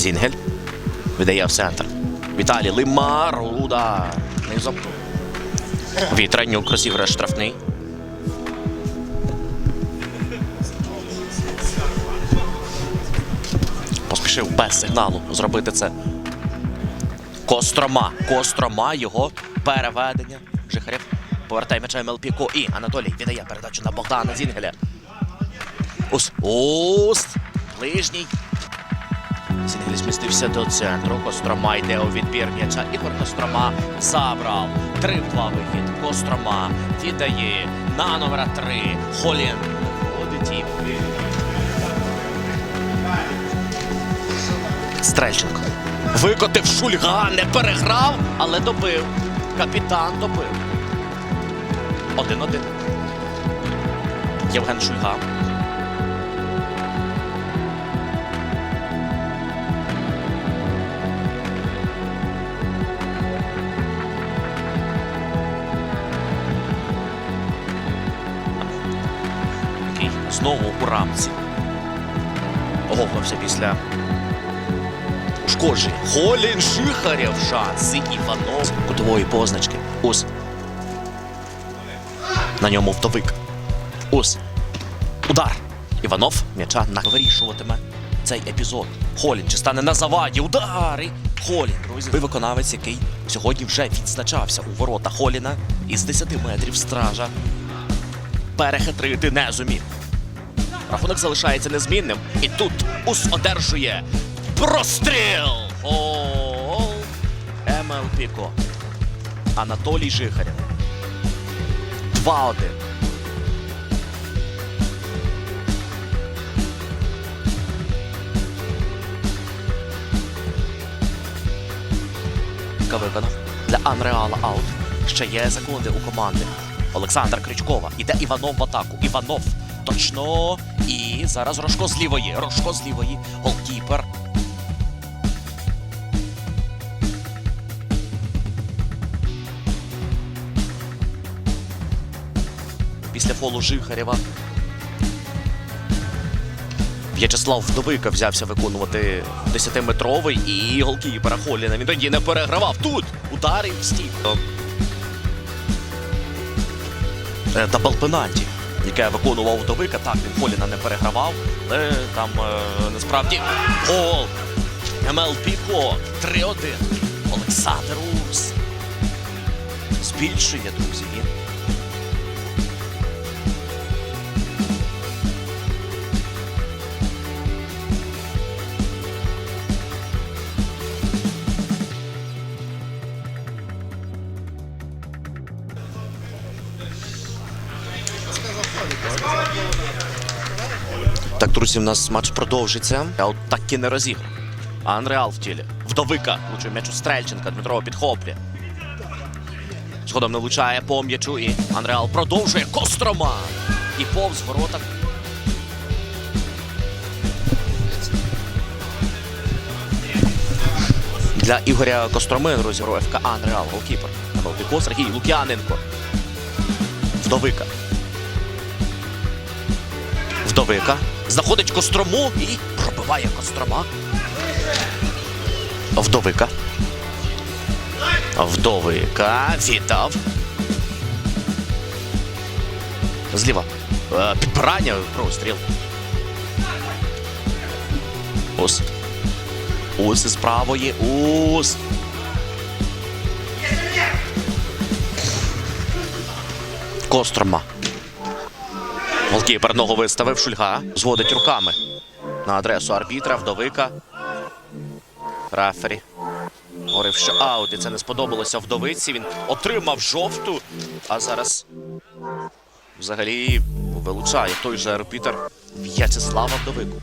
Зінгель. Віддає в центр. Віталій Лимар. Удар. Низом. Вітренюк розіграє штрафний. Поспішив без сигналу зробити це. Кострома. Кострома його переведення. Жихарєв повертає м'яча Мелпіко і Анатолій віддає передачу на Богдана Зінгеля. Ус. Уст. Ближній. Зінгель змістився до центру. Кострома йде у відбір м'яча. Ігор Кострома забрав. Три в два. Кострома віддає на номера три. Холін. Входить і Стрельченко. Викотив Шульга, не переграв, але добив. Капітан добив. Один-один. Євген Шульга. Знову у рамці. Оговнувся після ушкоджень. Холін Жихарєв шанс. Іванов кутової позначки. Ус. На ньому вдовик. Ус. Удар. Іванов м'яча на вирішуватиме цей епізод. Холін чи стане на заваді. Удари. Холін, друзі. Ви виконавець, який сьогодні вже відзначався у ворота Холіна із 10 метрів стража. Перехитрити не зумів. Рахунок залишається незмінним. І тут Ус одержує простріл. Гол. МЛ Піко. Анатолій Жихарєв. 2-1. Ка виконав для Анреала аут. Ще є секунди у команди. Олександр Крючкова. Іде Іванов в атаку. Іванов. Точно. І зараз Рожко з лівої. Рожко з лівої. Голкіпер. Після фолу Жихарєва. В'ячеслав Вдовика взявся виконувати 10-метровий і голкіпера Холіна. Він тоді не перегравав. Тут ударив в стійку. Е, Дабл пенальті, яке виконував Вдовика. Так, він поліна не перегравав, але там е, насправді гол. МЛ Піко 3-1. Олександр Урс. Збільшує, друзі. Так, друзі, у нас матч продовжиться. А от так і не розіграв. А Анреал в тілі. Вдовика влучує м'яч у Стрельченка. Дмитро підхоплює. Згодом не влучає по м'ячу і Анреал продовжує Кострома. І повз ворота. Для Ігоря Костроми, друзі, герой ФК Анреал, голкіпер. Голкіпер Сергій Лук'яненко. Вдовика. Вдовика. Знаходить Кострому і пробиває Кострома. Вдовика. Вдовика. Вітав. Зліва. Е, Підбирання, простріл. Ус. Ус із правої. Ус. Кострома. Голкіпер ногу виставив Шульга. Зводить руками на адресу арбітра, вдовика. Рефері. Говорив, що ауди це не сподобалося вдовиці. Він отримав жовту, а зараз взагалі вилучає той же арбітер В'ячеслава Вдовику.